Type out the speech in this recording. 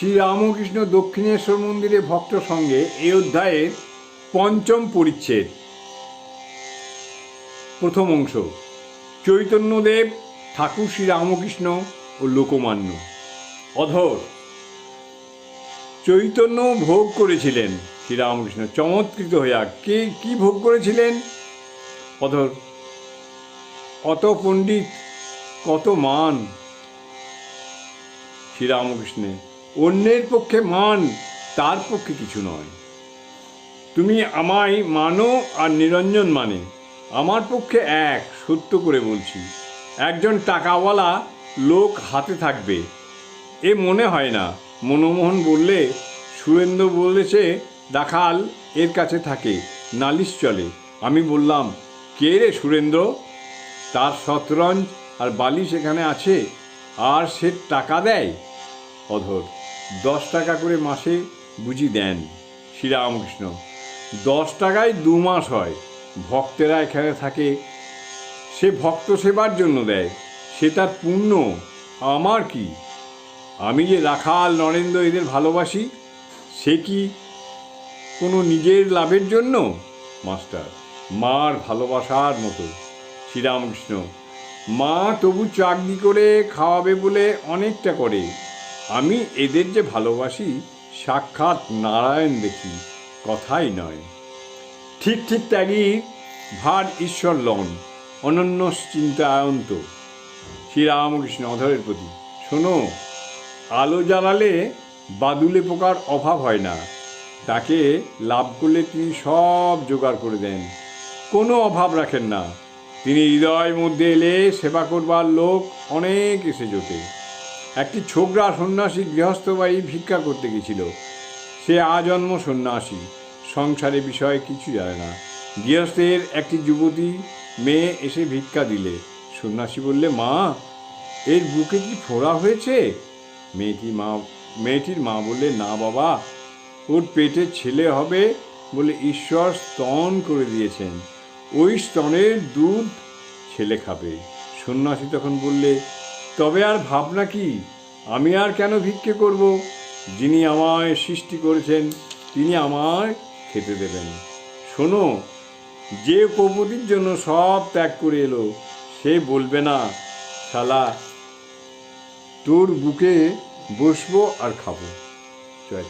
শ্রীরামকৃষ্ণ দক্ষিণেশ্বর মন্দিরে ভক্ত সঙ্গে এই অধ্যায়ের পঞ্চম পরিচ্ছেদ। প্রথম অংশ, চৈতন্যদেব, ঠাকুর শ্রীরামকৃষ্ণ ও লোকমান্য। অধর, চৈতন্য ভোগ করেছিলেন শ্রীরামকৃষ্ণ, চমৎকৃত হইয়া কে কি ভোগ করেছিলেন? অধর অত পণ্ডিত, কত মান? শ্রীরামকৃষ্ণে অন্যের পক্ষে মান, তার পক্ষে কিছু নয়। তুমি আমায় মানো আর নিরঞ্জন মানে। আমার পক্ষে এক, সত্য করে বলছি। একজন টাকাওয়ালা লোক হাতে থাকবে। এ মনে হয় না। মনমোহন বললে, সুরেন্দ্র বলেছে রাখাল এর কাছে থাকে, নালিশ চলে। আমি বললাম, কে রে সুরেন্দ্র? তার শতরঞ্জ আর বালি সেখানে আছে, আর সে টাকা দেয়? অধর দশ টাকা করে মাসে বুঝি দেন, শ্রীরামকৃষ্ণ। দশ টাকায় দু মাস হয়, ভক্তেরা এখানে থাকে। সে ভক্ত সেবার জন্য দেয়, সে তার পুণ্য, আমার কি? আমি যে রাখাল, নরেন্দ্র এদের ভালোবাসি, সে কি কোনো নিজের লাভের জন্য? মাস্টার, মার ভালোবাসার মতো, শ্রীরামকৃষ্ণ। মা তবু চাকরি করে খাওয়াবে বলে অনেকটা করে। আমি এদের যে ভালোবাসি, সাক্ষাৎ নারায়ণ দেখি, কথাই নয়। ঠিক ঠিক ত্যাগী ভার ঈশ্বর লন, অনন্য চিন্তায়ন্ত। শ্রীরামকৃষ্ণ অধরের প্রতি। শোনো, আলো জ্বালালে বাদুলে পোকার অভাব হয় না। তাকে লাভ করলে তিনি সব জোগাড় করে দেন। কোনো অভাব রাখেন না। তিনি হৃদয় মধ্যে এলে সেবা করবার লোক অনেক এসে জোটে। একটি ছোকরা সন্ন্যাসী গৃহস্থ বাড়ি ভিক্ষা করতে গেছিল। সে আজন্ম সন্ন্যাসী, সংসারে বিষয়ে কিছু জানে না। গৃহস্থের একটি যুবতী মেয়ে এসে ভিক্ষা দিলে। সন্ন্যাসী বললে, মা, এর বুকে কি ফোড়া হয়েছে? মেয়েটি মা, মেয়েটির মা বললে, না বাবা, ওর পেটে ছেলে হবে বলে ঈশ্বর স্তন করে দিয়েছেন। ওই স্তনের দুধ ছেলে খাবে। সন্ন্যাসী তখন বললে তবে আর ভাবনা কি? আমি আর কেন ভিক্ষে করব? যিনি আমায় সৃষ্টি করেছেন, তিনি আমায় খেতে দেবেন। শোনো, যে কৌপতির জন্য সব ত্যাগ করে এলো, সে বলবে না, শালা, তোর বুকে বসবো আর খাব। জয়